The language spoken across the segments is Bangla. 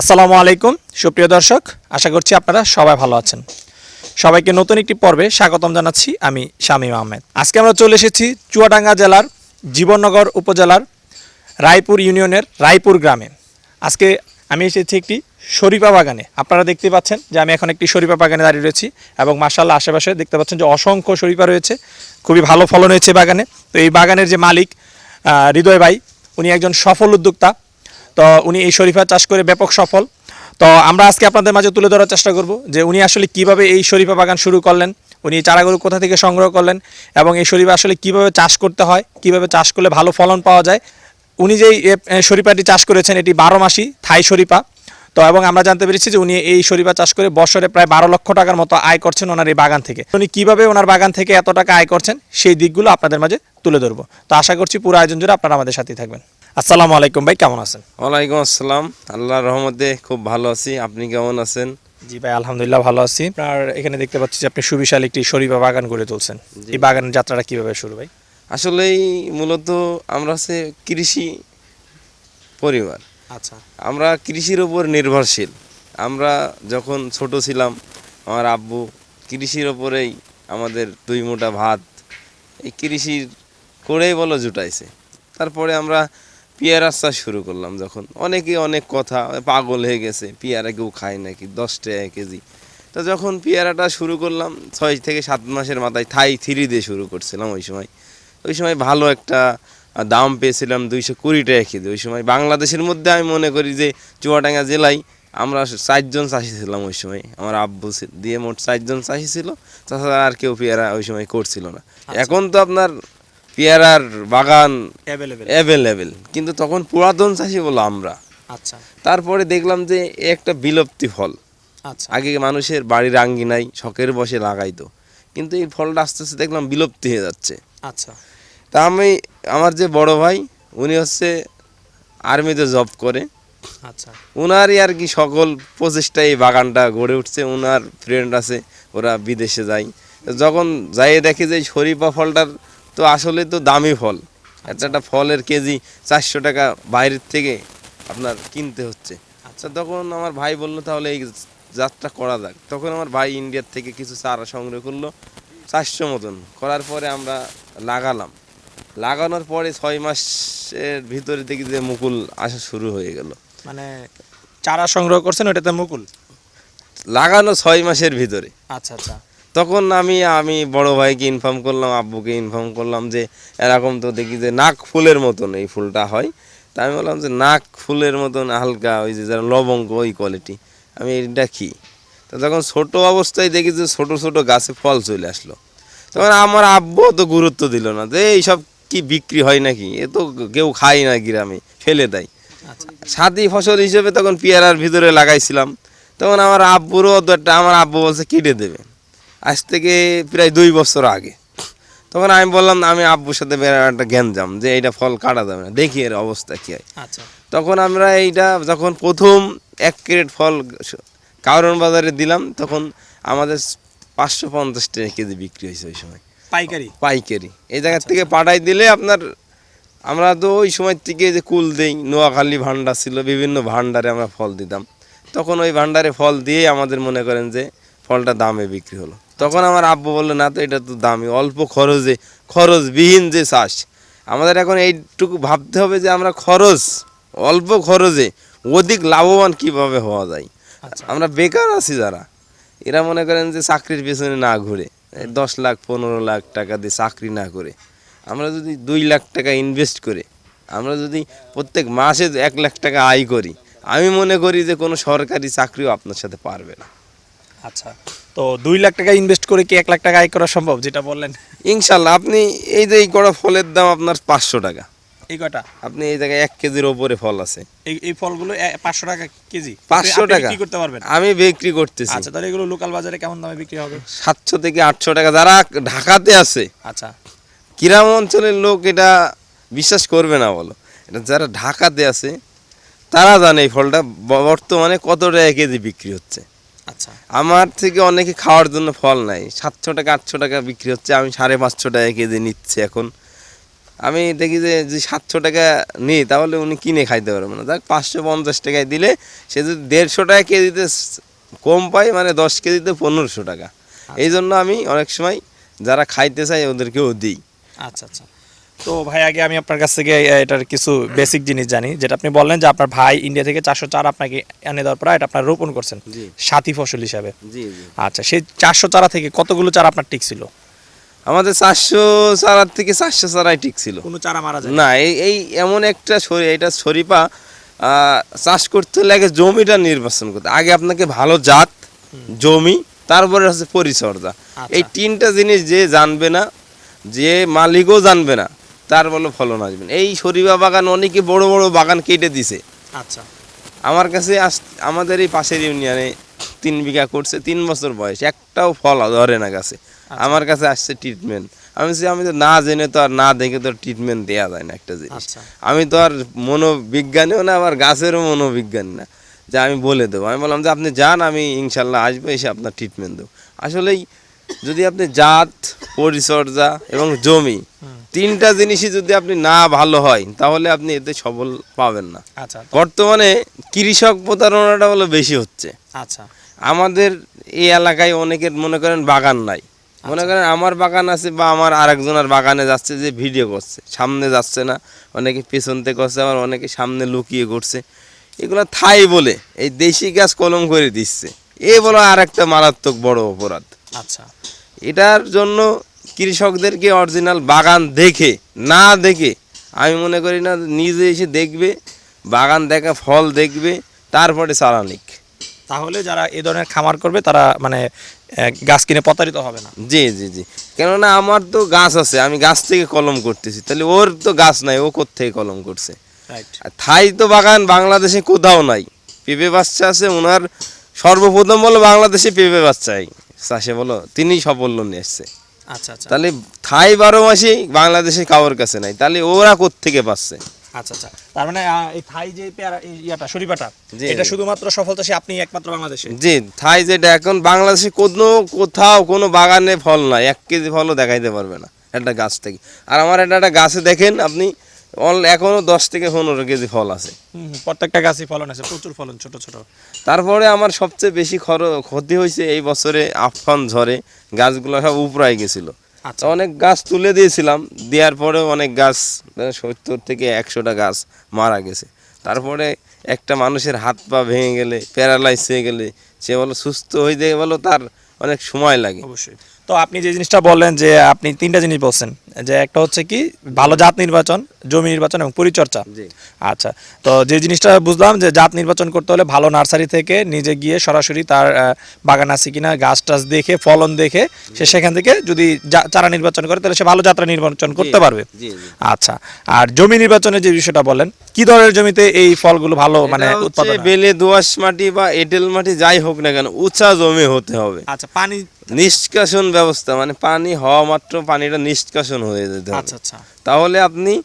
আসসালামু আলাইকুম। সুপ্রিয় দর্শক, আশা করছি আপনারা সবাই ভালো আছেন। সবাইকে নতুন একটি পর্বে স্বাগতম জানাচ্ছি আমি শামীম আহমেদ। আজকে আমরা চলে এসেছি চুয়াডাঙ্গা জেলার জীবননগর উপজেলার রায়পুর ইউনিয়নের রায়পুর গ্রামে। আজকে আমি এসেছি একটি শরীফা বাগানে। আপনারা দেখতে পাচ্ছেন যে আমি এখন একটি শরীফা বাগানে দাঁড়িয়ে রয়েছি এবং মার্শাল্লাহ আশেপাশে দেখতে পাচ্ছেন যে অসংখ্য শরীফা রয়েছে। খুবই ভালো ফলন হয়েছে বাগানে। তো এই বাগানের যে মালিক হৃদয় ভাই, উনি একজন সফল উদ্যোক্তা। তো উনি এই শরীফা চাষ করে ব্যাপক সফল। তো আমরা আজকে আপনাদের মাঝে তুলে ধরার চেষ্টা করব যে উনি আসলে কীভাবে এই শরীফা বাগান শুরু করলেন, উনি চারাগুলো কোথা থেকে সংগ্রহ করলেন এবং এই শরীফা আসলে কীভাবে চাষ করতে হয়, কীভাবে চাষ করলে ভালো ফলন পাওয়া যায়। উনি যেই শরীফাটি চাষ করেছেন, এটি বারো মাসি থাই শরীফা। তো এবং আমরা জানতে পেরেছি যে উনি এই শরীফা চাষ করে বছরে প্রায় বারো লক্ষ টাকার মতো আয় করছেন ওনার এই বাগান থেকে। উনি কীভাবে ওনার বাগান থেকে এত টাকা আয় করছেন, সেই দিকগুলো আপনাদের মাঝে তুলে ধরবো। তো আশা করছি পুরো আয়োজন জুড়ে আপনারা আমাদের সাথেই থাকবেন। আসসালামু আলাইকুম ভাই কেমন আছেন? ওয়ালাইকুম আসসালাম। আল্লাহর রহমতে খুব ভালো আছি। আপনি কেমন আছেন? জি ভাই আলহামদুলিল্লাহ ভালো আছি। আপনার এখানে দেখতে পাচ্ছি যে আপনি সুবিশাল একটি শরীফা বাগান গড়ে তুলছেন। এই বাগানের যাত্রাটা কীভাবে শুরু ভাই? আসলেই মূলত আমরা হচ্ছে কৃষি পরিবার। আচ্ছা। আমরা কৃষির উপর নির্ভরশীল। আমরা যখন ছোট ছিলাম আমার আব্বু কৃষির ওপরেই আমাদের দুই মোটা ভাত এই কৃষির করেই বলো জুটাইছে। তারপরে আমরা পেয়ারা চাষ শুরু করলাম যখন। অনেকে অনেক কথা পাগল হয়ে গেছে পেয়ারা কেউ খায় নাকি? দশ টাকা কেজি। তো যখন পেয়ারাটা শুরু করলাম ছয় থেকে সাত মাসের মাথায় থাই থ্রি দিয়ে শুরু করছিলাম ওই সময়। ওই সময় ভালো একটা দাম পেয়েছিলাম দুইশো কুড়ি টাকা কেজি। ওই সময় বাংলাদেশের মধ্যে আমি মনে করি যে চুয়াডাঙ্গা জেলায় আমরা চারজন চাষি ছিলাম ওই সময়। আমার আব্বু দিয়ে মোট চারজন চাষি ছিল। তাছাড়া আর কেউ পেয়ারা ওই সময় করছিল না। এখন তো আপনার পেয়ারার বাগান অ্যাভেলেবেল কিন্তু তখন পুরাতন চাষি বলো আমরা। আচ্ছা। তারপরে দেখলাম যে একটা বিলুপ্তি ফল। আচ্ছা। আগে মানুষের বাড়ির আঙ্গিনায় শখের বসে লাগাইতো। কিন্তু এই ফলটা আস্তে আস্তে দেখলাম বিলুপ্তি হয়ে যাচ্ছে। আচ্ছা। তা আমি আমার যে বড় ভাই উনি হচ্ছে আর্মিতে জব করে। আচ্ছা। উনারই আর কি সকল প্রচেষ্টায় এই বাগানটা গড়ে উঠছে। উনার ফ্রেন্ড আছে ওরা বিদেশে যায়। যখন যাইয়ে দেখে যে শরীফা ফলটার তো আসলে তো দামি ফল। একটা একটা ফলের কেজি চারশো টাকা বাইরের থেকে আপনার কিনতে হচ্ছে। আচ্ছা তখন আমার ভাই বলল তাহলে এই যাত্রা করা যাক। তখন আমার ভাই ইন্ডিয়ার থেকে কিছু চারা সংগ্রহ করল চারশো মতন। করার পরে আমরা লাগালাম। লাগানোর পরে ছয় মাসের ভিতরে দেখি যে মুকুল আসা শুরু হয়ে গেল। মানে চারা সংগ্রহ করছেন ওটাতে মুকুল? লাগানো ছয় মাসের ভিতরে। আচ্ছা আচ্ছা। তখন আমি আমি বড় ভাইকে ইনফর্ম করলাম আব্বুকে ইনফর্ম করলাম যে এরকম তো দেখি যে নাক ফুলের মতন এই ফুলটা হয়। তা আমি বললাম যে নাক ফুলের মতন হালকা ওই যে যারা লবঙ্গ ওই কোয়ালিটি আমি এটা কি? তো যখন ছোট অবস্থায় দেখি যে ছোট ছোট গাছে ফল চলে আসলো তখন আমার আব্বু তো গুরুত্ব দিল না যে এইসব কি বিক্রি হয় নাকি? এ তো কেউ খায় না গ্রামে ফেলে দেয়। আচ্ছা। সাথী ফসল হিসেবে তখন পেয়ারার ভিতরে লাগাইছিলাম। তখন আমার আব্বুরও তো একটা আমার আব্বু বলছে কেটে দেবে। আজ থেকে প্রায় দুই বছর আগে। তখন আমি বললাম আমি আব্বুর সাথে বেড়ার একটা জ্ঞানজাম যে এইটা ফল কাটা যাবে না দেখি এর অবস্থা কী হয়। আচ্ছা। তখন আমরা এইটা যখন প্রথম এক ক্রেট ফল কারণ বাজারে দিলাম তখন আমাদের পাঁচশো পঞ্চাশ টাকা কেজি বিক্রি হয়েছে ওই সময়। পাইকারি? পাইকারি। এই জায়গা থেকে পাঠাই দিলে আপনার আমরা তো ওই সময় থেকে যে কুল দেই নোয়াখালী ভান্ডার ছিল বিভিন্ন ভান্ডারে আমরা ফল দিতাম। তখন ওই ভান্ডারে ফল দিয়ে আমাদের মনে করেন যে ফলটা দামে বিক্রি হলো। তখন আমার আব্বু বলল না তো এটা তো দামি অল্প খরচে খরচবিহীন যে চাষ। আমাদের এখন এইটুকু ভাবতে হবে যে আমরা খরচ অল্প খরচে অধিক লাভবান কীভাবে হওয়া যায়? আচ্ছা। আমরা বেকার আছি যারা এরা মনে করেন যে চাকরির পেছনে না ঘুরে দশ লাখ পনেরো লাখ টাকা দিয়ে চাকরি না করে আমরা যদি দুই লাখ টাকা ইনভেস্ট করে আমরা যদি প্রত্যেক মাসে এক লাখ টাকা আয় করি আমি মনে করি যে কোনো সরকারি চাকরিও আপনার সাথে পারবে না। আচ্ছা। তো দুই লাখ টাকা ইনভেস্ট করে কি এক লাখ টাকা আয় করা সম্ভব যেটা বললেন? ইনশাল্লাহ আপনি এই যে এই কড়া ফলের দাম আপনার পাঁচশো টাকা। এই কটা আপনি এই জায়গায় এক কেজির ওপরে ফল আছে। এই এই ফলগুলো পাঁচশো টাকা কেজি। পাঁচশো টাকা। বিক্রি করতে পারবেন। আমি বিক্রি করতেছি। আচ্ছা তাহলে এগুলো লোকাল বাজারে কেমন দামে বিক্রি হবে? সাতশো থেকে আটশো টাকা। যারা ঢাকাতে আছে আচ্ছা। গ্রাম অঞ্চলের লোক এটা বিশ্বাস করবে না বলো। এটা যারা ঢাকাতে আছে তারা জানে এই ফলটা বর্তমানে কত টাকা কেজি বিক্রি হচ্ছে। আচ্ছা। আমার থেকে অনেকে খাওয়ার জন্য ফল নাই। সাতশো টাকা আটশো টাকা বিক্রি হচ্ছে আমি সাড়ে পাঁচশো টাকা কেজি নিচ্ছি এখন। আমি দেখি যে যদি সাতশো টাকা নিই তাহলে উনি কিনে খাইতে পারবে না। দেখ পাঁচশো পঞ্চাশ টাকায় দিলে সে যদি দেড়শো টাকা কেজিতে কম পায় মানে দশ কেজিতে পনেরোশো টাকা। এই জন্য আমি অনেক সময় যারা খাইতে চাই ওদেরকেও দিই। আচ্ছা আচ্ছা। তো ভাই আগে আমি আপনার কাছ থেকে এটার কিছু বেসিক জিনিস জানি। যেটা আপনি বললেন যে আপনার ভাই ইন্ডিয়া থেকে চারশো চার আপনাকে এনে দেওয়ার পর এটা আপনার রোপণ করছেন সাথী ফসল হিসাবে। আচ্ছা সেই চারশো চারা থেকে কতগুলো চারা আপনার টিক ছিল? আমাদের চারশো চারার থেকে চারশো চারাই ঠিক ছিল। কোনো চারা মারা যায় না এই এই এমন একটা শরী এটা শরীফা চাষ করতে লাগে জমিটা নির্বাচন করতে আগে আপনাকে ভালো জাত জমি তারপরে হচ্ছে পরিচর্যা। আচ্ছা। এই তিনটা জিনিস যে জানবে না যে মালিকও জানবে না তার বলো ফলন আসবে না। এই শরীফা বাগান অনেকে বড় বড় বাগান কেটে দিছে। আচ্ছা। আমার কাছে আমাদের এই পাশের ইউনিয়নে তিন বিঘা করছে তিন বছর বয়স একটাও ফল ধরে না গাছে। আমার কাছে আসছে ট্রিটমেন্ট আমি বলছি, আমি তো না জেনে তো আর না দেখে তো ট্রিটমেন্ট দেওয়া যায় না একটা জিনিস। আচ্ছা। আমি তো আর মনোবিজ্ঞানীও না আবার গাছেরও মনোবিজ্ঞানী না। যে আমি বলে দেবো। আমি বললাম যে আপনি যান আমি ইনশাল্লাহ আসব এসে আপনার ট্রিটমেন্ট দেবো। আসলেই যদি আপনি জাত পরিচর্যা এবং জমি তিনটা জিনিসই যদি আপনি না ভালো হয় তাহলে আপনি এতে সফল পাবেন না। আচ্ছা। বর্তমানে কৃষক প্রতারণাটা হলো বেশি হচ্ছে। আচ্ছা। আমাদের এই এলাকায় অনেকের মনে করেন বাগান নাই। মনে করেন আমার বাগান আছে বা আমার আরেকজনের বাগানে যাচ্ছে যে ভিডিও করছে। সামনে যাচ্ছে না অনেকে পেছন থেকে করছে আবার অনেকে সামনে লুকিয়ে করছে এগুলো থাই বলে এই দেশি গাছ কলম করে দিচ্ছে। এ বলো আর একটা মারাত্মক বড় অপরাধ। আচ্ছা। এটার জন্য কৃষকদেরকে অরিজিনাল বাগান দেখে না দেখে আমি মনে করি না নিজে এসে দেখবে বাগান দেখা ফল দেখবে তারপরে চালানিক। তাহলে যারা এ ধরনের খামার করবে তারা মানে গাছ কিনে প্রতারিত হবে না। জি জি জি। কেননা আমার তো গাছ আছে আমি গাছ থেকে কলম করতেছি তাহলে ওর তো গাছ নাই ও থেকে কলম করছে? থাই তো বাগান বাংলাদেশে কোথাও নাই। পেঁপে বাচ্চা আছে ওনার সর্বপ্রথম বলো বাংলাদেশে পেঁপে বাচ্চাই। চাষে বলো তিনি সাফল্য নিয়ে এসছে। আচ্ছা আচ্ছা। তাহলে থাই বারো মাসেই বাংলাদেশে কারোর কাছে নাই তাহলে ওরা থেকে পাচ্ছে? আচ্ছা আচ্ছা। তার মানে এই থাই যে পেয়ারা ইয়াটা শরীফাটা এটা শুধুমাত্র সফল চাষী আপনি একমাত্র বাংলাদেশে? জি থাই যেটা এখন বাংলাদেশে কোনো কোথাও কোনো বাগানে ফল নাই এক কেজি ফলও দেখাইতে পারবে না একটা গাছ থেকে। আর আমার একটা একটা গাছে দেখেন আপনি অল- এখনও দশ থেকে পনেরো কেজি ফল আছে। প্রত্যেকটা গাছই ফলন আছে প্রচুর ফলন ছোট ছোট। তারপরে আমার সবচেয়ে বেশি খর ক্ষতি হয়েছে এই বছরে আফান ঝড়ে গাছগুলো সব উপরাই গেছিল। আচ্ছা। অনেক গাছ তুলে দিয়েছিলাম দেওয়ার পরেও অনেক গাছ মানে সত্তর থেকে একশোটা গাছ মারা গেছে। তারপরে একটা মানুষের হাত পা ভেঙে গেলে প্যারালাইজ হয়ে গেলে সে বলো সুস্থ হয়ে যায় বলো তার অনেক সময় লাগে। অবশ্যই। তো আপনি যে জিনিসটা বললেন যে আপনি তিনটা জিনিস বলছেন যে একটা হচ্ছে কি ভালো জাত নির্বাচন জমি নির্বাচন এবং পরিচর্যা। আচ্ছা তো যে জিনিসটা বুঝলাম যে জাত নির্বাচন করতে হলে ভালো নার্সারি থেকে নিজে গিয়ে সরাসরি তার বাগান আছে কিনা গাছ টাছ দেখে ফলন দেখে সে সেখান থেকে যদি চারা নির্বাচন করে তাহলে সে ভালো যাত্রা নির্বাচন করতে পারবে। আচ্ছা আর জমি নির্বাচনের যে বিষয়টা বলেন কি ধরনের জমিতে এই ফলগুলো ভালো মানে উৎপাদন বেলে দোআঁশ মাটি বা এঁটেল মাটি যাই হোক না কেন উঁচা জমি হতে হবে। আচ্ছা পানি নিষ্কাশন ব্যবস্থা মানে পানি হওয়া মাত্র পানিটা নিষ্কাশন হয়ে যেতে আচ্ছা আচ্ছা। তাহলে আপনি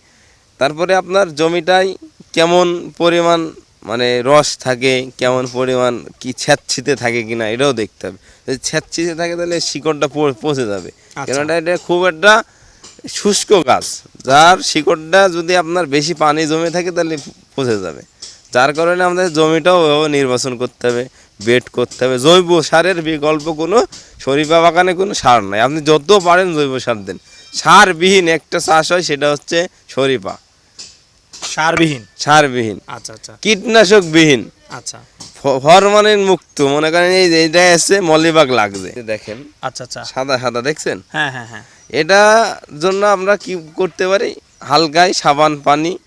তারপরে আপনার জমিটাই কেমন পরিমাণ মানে রস থাকে কেমন পরিমাণ কি ছ্যাঁচ্ছিতে থাকে কিনা এটাও দেখতে হবে। যদি ছ্যাঁচ্ছিতে থাকে তাহলে শিকড়টা পচে যাবে। আচ্ছা। কেননা এটা খুব একটা শুষ্ক গাছ যার শিকড়টা যদি আপনার বেশি পানি জমে থাকে তাহলে পচে যাবে। যার কারণে আমাদের জমিটাও নির্বাচন করতে হবে। বেড করতে হবে। জৈব সারের বিকল্প কোনো শরীফা বাগানে কোনো সার নাই। আপনি যত পারেন জৈব সার দেন। সারবিহীন একটা চাষ হয় সেটা হচ্ছে শরীফা। সারবিহীন? সারবিহীন। আচ্ছা আচ্ছা। কীটনাশকবিহীন। আচ্ছা। ফ- হরমোনের মুক্ত। মনে করেন এই যে এইটা এসছে মলিবাগ লাগছে। দেখেন। আচ্ছা আচ্ছা। সাদা সাদা দেখছেন? হ্যাঁ হ্যাঁ হ্যাঁ। এটা জন্য আমরা কি করতে পারি? হালকায় সাবান পানি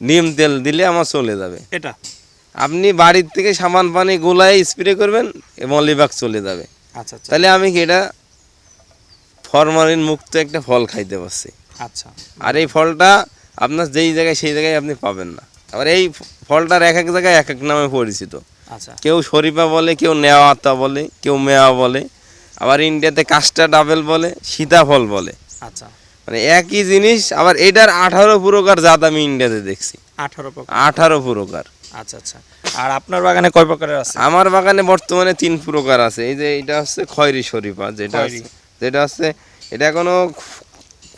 নিম তেল দিলে আমার চলে যাবে। এটা? আপনি বাড়ির থেকে সামান পানি গোলায় স্প্রে করবেন এবং মলিবাগ চলে যাবে। আচ্ছা আচ্ছা। তাহলে আমি কি এটা ফরমালিন মুক্ত একটা ফল খাইতে পারছি। আচ্ছা। আর এই ফলটা আপনার যেই জায়গায় সেই জায়গায় আপনি পাবেন না। আবার এই ফলটার এক এক জায়গায় এক এক নামে পরিচিত। আচ্ছা। কেউ শরীফা বলে কেউ নেওয়াতা বলে কেউ মেয়া বলে আবার ইন্ডিয়াতে কাস্টা আপেল বলে সীতাফল বলে। আচ্ছা। মানে একই জিনিস আবার এটার আঠারো প্রকার জাত আমি ইন্ডিয়াতে দেখছি। আঠারো আঠারো প্রকার। আচ্ছা আচ্ছা। আর আপনার বাগানে কয় প্রকারের আছে? আমার বাগানে বর্তমানে তিন প্রকার আছে। এই যে এটা হচ্ছে খয়রি শরীফা যেটা যেটা হচ্ছে এটা এখনও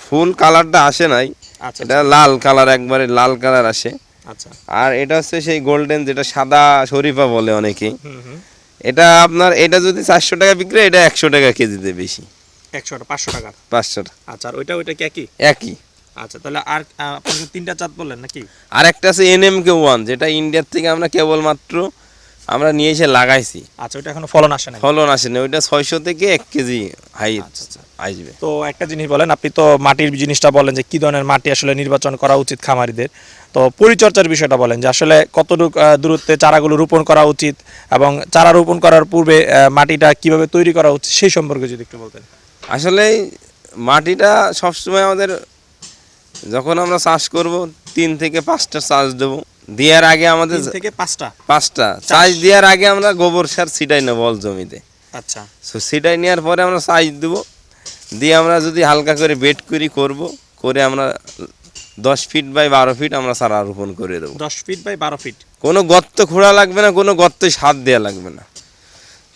ফুল কালারটা আসে নাই। আচ্ছা এটা লাল কালার একবারে লাল কালার আসে। আচ্ছা। আর এটা হচ্ছে সেই গোল্ডেন যেটা সাদা শরীফা বলে অনেকেই। হুম এটা আপনার এটা যদি চারশো টাকা বিক্রি এটা একশো টাকা কেজিতে বেশি। একশো পাঁচশো টাকার পাঁচশো টাকা। আচ্ছা আর ওইটা ওইটা কি একই? একই। আচ্ছা তাহলে আর আপনি তিনটা চাঁদ বললেন নাকি? আর একটা আছে এনএম কে ওয়ান যেটা ইন্ডিয়ার থেকে আমরা কেবলমাত্র আমরা নিয়ে এসে লাগাইছি। আচ্ছা ওইটা এখনও ফলন আসে নাই। ফলন আসে না ওইটা ছয়শো থেকে এক কেজি হাই আচ্ছা আচ্ছা। আসবে। তো একটা জিনিস বলেন আপনি তো মাটির জিনিসটা বলেন যে কি ধরনের মাটি আসলে নির্বাচন করা উচিত খামারিদের। তো পরিচর্যার বিষয়টা বলেন যে আসলে কতটুকু দূরত্বে চারাগুলো রোপণ করা উচিত এবং চারা রোপণ করার পূর্বে মাটিটা কীভাবে তৈরি করা উচিত সেই সম্পর্কে যদি একটু বলতেন। আসলে মাটিটা সবসময় আমাদের যখন আমরা চাষ করব তিন থেকে পাঁচটা চাষ দেবো। দেওয়ার আগে আমাদের থেকে পাঁচটা? পাঁচটা। চাষ? দেওয়ার আগে আমরা গোবর সার ছিটাই নেব অল জমিতে। আচ্ছা। সো ছিটাই নেওয়ার পরে আমরা চাষ দেবো। দিয়ে আমরা যদি হালকা করে বেড করি করব। করে আমরা দশ ফিট বাই বারো ফিট আমরা চারা রোপণ করে দেবো। দশ ফিট বাই বারো ফিট? কোনো গর্ত খোঁড়া লাগবে না কোনো গর্তে সার দেওয়া লাগবে না।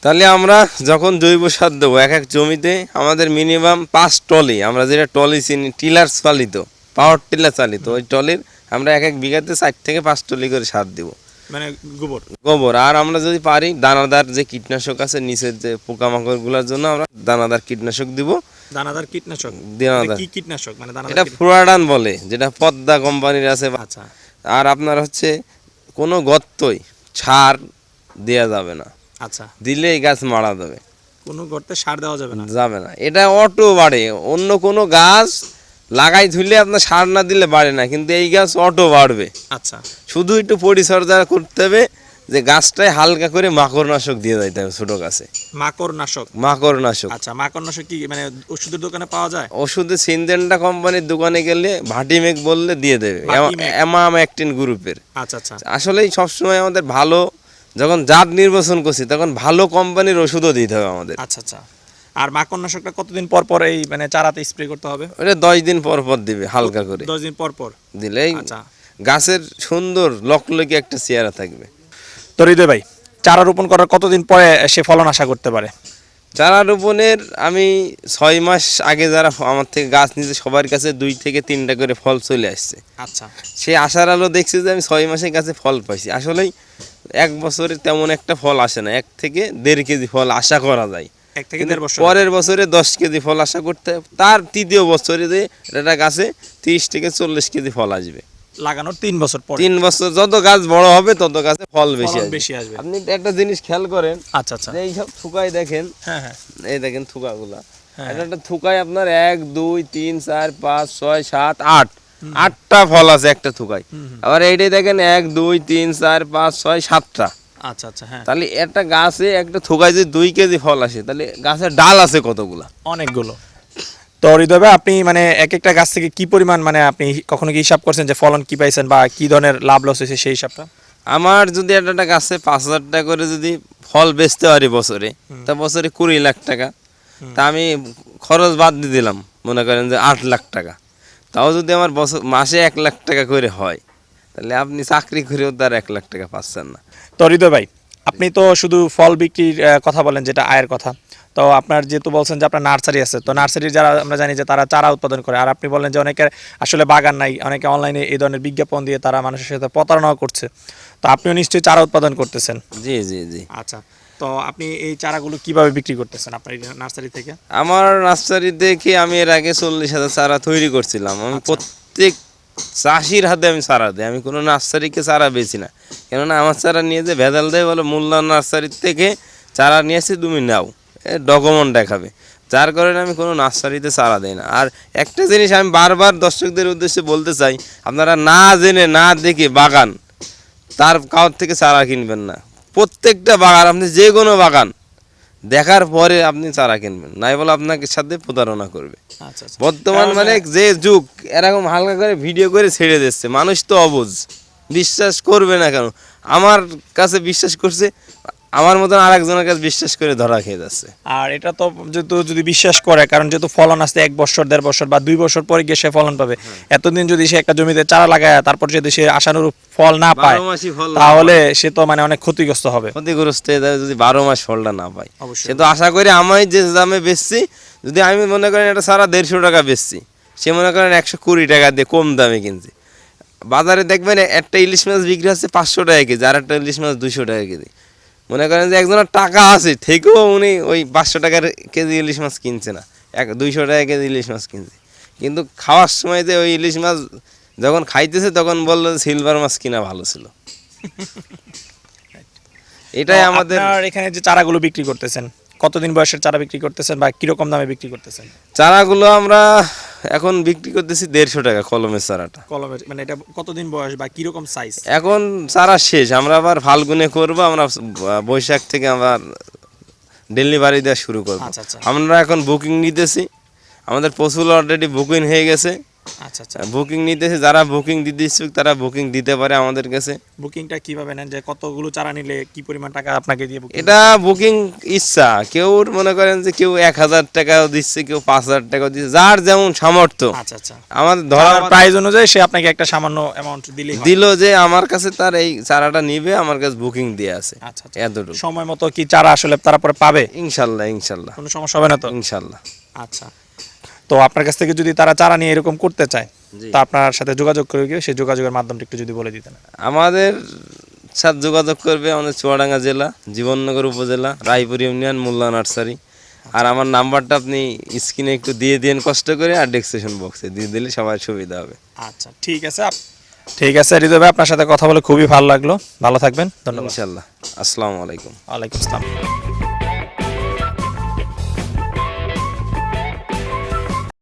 তাহলে আমরা যখন জৈব সার দেবো এক এক জমিতে আমাদের মিনিমাম পাঁচ টলি আমরা যেটা টলি চিনি টিলার চালিত। পাওয়ার টিলার চালিত। ওই টলির আমরা এক এক বিঘাতে চার থেকে পাঁচ টলি করে সার দেবো। মানে গোবর? গোবর। আর আমরা যদি পারি দানাদার যে কীটনাশক আছে নিচের যে পোকামাকড়গুলোর জন্য আমরা দানাদার কীটনাশক দিব। দানাদার কীটনাশক? দানাদার। কি কীটনাশক? মানে দানাদার এটা ফ্লোরাডান বলে যেটা পদ্মা কোম্পানির আছে। আচ্ছা। আর আপনার হচ্ছে কোনো গর্তই ছাড় দেয়া যাবে না। আচ্ছা। দিলে এই গাছ মারা যাবে। কোনো গর্তে সার দেওয়া যাবে না? যাবে না। এটা অটো বাড়ে। অন্য কোনো গাছ লাগাই ধুলে আপনার সার না দিলে বাড়ে না কিন্তু এই গাছ অটো বাড়বে। আচ্ছা। শুধু একটু পরিচর্যা করতে হবে যে গাছটায় হালকা করে মাকড়নাশক দিয়ে দিতে হবে ছোটো গাছে। মাকড় নাশক মাকড়নাশক। আচ্ছা মাকড় নাশক কি মানে ওষুধের দোকানে পাওয়া যায়? ওষুধে সিনজেন্টা কোম্পানির দোকানে গেলে ভাটিমেক বললে দিয়ে দেবে। এমাম অ্যাক্টিন গ্রুপের। আচ্ছা আচ্ছা। আসলেই সবসময় আমাদের ভালো যখন জাত নির্বাচন করছি তখন ভালো কোম্পানির ওষুধও দিতে হবে আমাদের। আচ্ছা আচ্ছা। আর মাকড় নাশকটা কতদিন পর পর এই মানে চারাতে স্প্রে করতে হবে? ওটা দশ দিন পর পর দিবে হালকা করে। দশ দিন পর পর? দিলেই আচ্ছা। গাছের সুন্দর লকলকি একটা চেহারা থাকবে। তো হৃদয় ভাই চারা রোপণ করার কতদিন পরে সে ফলন আশা করতে পারে? চারা রোপণের আমি ছয় মাস আগে যারা আমার থেকে গাছ নিতে সবার কাছে দুই থেকে তিনটা করে ফল চলে আসছে। আচ্ছা। সেই আশার আলো দেখছি যে আমি ছয় মাসের কাছে ফল পাইছি। আসলেই এক বছরে তেমন একটা ফল আসে না এক থেকে দেড় কেজি ফল আশা করা যায়। পরের বছরে দশ কেজি ফল আশা করতে তার তৃতীয় বছরে যে একটা গাছে তিরিশ থেকে চল্লিশ কেজি ফল আসবে। লাগানোর তিন বছর পর। তিন বছর যত গাছ বড় হবে তত গাছে ফল বেশি আসবে। বেশি আসবে। আপনি একটা জিনিস খেয়াল করেন আচ্ছা আচ্ছা। এইসব থুকাই দেখেন হ্যাঁ হ্যাঁ। এই দেখেন থুকাগুলা। হ্যাঁ। এটা একটা থুকায় আপনার এক দুই তিন চার পাঁচ ছয় সাত আট। আটটা ফল আছে একটা থুকায়। আবার এইটাই দেখেন এক দুই তিন চার পাঁচ ছয় সাতটা। আচ্ছা আচ্ছা হ্যাঁ। তাহলে একটা গাছে একটা থুকায় যদি দুই কেজি ফল আসে তাহলে গাছের ডাল আছে কতগুলা? অনেকগুলো। তো হৃদয় আপনি মানে এক একটা গাছ থেকে কি পরিমাণ মানে আপনি কখনো কি হিসাব করছেন যে ফলন কি পাইছেন বা কি ধরনের লাভ লস হয়েছে সেই হিসাবটা? আমার যদি একটা একটা গাছে পাঁচ হাজার টাকা করে যদি ফল বেচতে পারি বছরে তা বছরে কুড়ি লাখ টাকা। তা আমি খরচ বাদ দিয়ে দিলাম মনে করেন যে আট লাখ টাকা। তাও যদি আমার বছর মাসে এক লাখ টাকা করে হয় তাহলে আপনি চাকরি করেও তার এক লাখ টাকা পাচ্ছেন না। তো হৃদয় ভাই আপনি তো শুধু ফল বিক্রির কথা বলেন যেটা আয়ের কথা। তো আপনার যেহেতু বলছেন যে আপনার নার্সারি আছে তো নার্সারির যারা আমরা জানি যে তারা চারা উৎপাদন করে আর আপনি বলেন যে অনেকের আসলে বাগান নাই অনেকে অনলাইনে এই ধরনের বিজ্ঞাপন দিয়ে তারা মানুষের সাথে প্রতারণাও করছে। তো আপনিও নিশ্চয়ই চারা উৎপাদন করতেছেন। জি জি জি। আচ্ছা তো আপনি এই চারাগুলো কীভাবে বিক্রি করতেছেন আপনার নার্সারি থেকে? আমার নার্সারি থেকে আমি এর আগে চল্লিশ হাজার চারা তৈরি করছিলাম। আমি প্রত্যেক চাষির হাতে আমি চারা দিই। আমি কোনো নার্সারিকে চারা বেছি না। কেননা আমার চারা নিয়ে যে ভেজাল দেয় বলে মোল্লা নার্সারির থেকে চারা নিয়েছি তুমি নাও। এ ডকুমেন্ট দেখাবে। যার কারণে আমি কোনো নার্সারিতে চারা দিই না। আর একটা জিনিস আমি বারবার দর্শকদের উদ্দেশ্যে বলতে চাই, আপনারা না জেনে না দেখে বাগান, তার কারোর থেকে চারা কিনবেন না। প্রত্যেকটা বাগান, আপনি যে কোনো বাগান দেখার পরে আপনি চারা কিনবেন। নাই বলে আপনাকে সাথে প্রতারণা করবে। আচ্ছা আচ্ছা। বর্তমান মানে যে যুগ এরকম হালকা করে ভিডিও করে ছেড়ে দিচ্ছে। মানুষ তো অবুজ। বিশ্বাস করবে না কেন? আমার কাছে বিশ্বাস করছে আমার মতন আর একজনের কাছে বিশ্বাস করে ধরা খেয়ে যাচ্ছে। আর এটা তো যেহেতু যদি বিশ্বাস করে কারণ যেহেতু ফলন আসতে এক বছর দেড় বছর বা দুই বছর পরে গিয়ে সে ফলন পাবে। এতদিন যদি সে একটা জমিতে চারা লাগায় তারপর যদি সে আশানুরূপ ফল না পায় তাহলে সে তো মানে অনেক ক্ষতিগ্রস্ত হবে। ক্ষতিগ্রস্ত যদি বারো মাস ফলটা না পায়। সে তো আশা করি আমি যে দামে বেচছি যদি আমি মনে করেন এটা সারা দেড়শো টাকা বেচছি সে মনে করেন একশো কুড়ি টাকা দিয়ে কম দামে কিনছে। বাজারে দেখবেন একটা ইলিশ মাছ বিক্রি হচ্ছে পাঁচশো টাকা কেজি আর একটা ইলিশ মাছ দুশো টাকা কেজি। মনে করেন যে একজনের টাকা আছে থেকেও উনি ওই পাঁচশো টাকার কেজি ইলিশ মাছ কিনছে না। এক দুইশো টাকা কেজি ইলিশ মাছ কিনছে। কিন্তু খাওয়ার সময় যে ওই ইলিশ মাছ যখন খাইতেছে তখন বলল সিলভার মাছ কিনা ভালো ছিল। এটাই আমাদের এখানে যে চারাগুলো বিক্রি করতেছেন কতদিন বয়সের চারা বিক্রি করতেছেন বা কীরকম দামে বিক্রি করতেছেন? চারাগুলো আমরা এখন বিক্রি করতেছি দেড়শো টাকা কলমের চারাটা। কলমের মানে এটা কতদিন বয়স বা কীরকম সাইজ এখন চারা শেষ আমরা আবার ফাল্গুনে করব আমরা বৈশাখ থেকে আবার ডেলিভারি দেওয়া শুরু করব। আচ্ছা, আচ্ছা। আমরা এখন বুকিং নিতেছি আমাদের প্রচুর অলরেডি বুকিং হয়ে গেছে। বুকিং নিতেছি যারা বুকিং দিতে ইচ্ছুক তারা বুকিং দিতে পারে আমাদের কাছে। বুকিংটা কীভাবে নেন? যে কতগুলো চারা নিলে কি পরিমাণ টাকা আপনাকে দিয়ে এটা বুকিং ইচ্ছা। কেউ মনে করেন যে কেউ এক হাজার টাকাও দিচ্ছে কেউ পাঁচ হাজার টাকাও দিচ্ছে যার যেমন সামর্থ্য। আচ্ছা আচ্ছা। আমাদের ধরা প্রাইস অনুযায়ী সে আপনাকে একটা সামান্য অ্যামাউন্ট হয়। দিল যে আমার কাছে তার এই চারাটা নিবে আমার কাছে বুকিং দিয়ে আছে। আচ্ছা আচ্ছা। এতটুকু। সময় মতো কি চারা আসলে তারা পরে পাবে? ইনশাল্লাহ ইনশাল্লাহ। কোনো সমস্যা হবে না তো? ইনশাল্লাহ। আচ্ছা। তো আপনার কাছ থেকে যদি তারা চারা নিয়ে এরকম করতে চায়। তো আপনার সাথে যোগাযোগ করে গিয়ে সেই যোগাযোগের মাধ্যমটা একটু যদি বলে দিতেন। আমাদের সাথে যোগাযোগ করবে আমাদের চুয়াডাঙ্গা জেলা জীবননগর উপজেলা রায়পুর ইউনিয়ন মোল্লা নার্সারি। আর আমার নাম্বারটা আপনি স্ক্রিনে একটু দিয়ে দিন কষ্ট করে আর ডেসক্রিপশন বক্সে দিয়ে দিলে সবার সুবিধা হবে। আচ্ছা ঠিক আছে। ঠিক আছে হৃদয় ভাই আপনার সাথে কথা বলে খুবই ভালো লাগল। ভালো থাকবেন। ধন্যবাদ। ইনশাল্লাহ। আসসালামু আলাইকুম। ওয়ালাইকুম আসসালাম।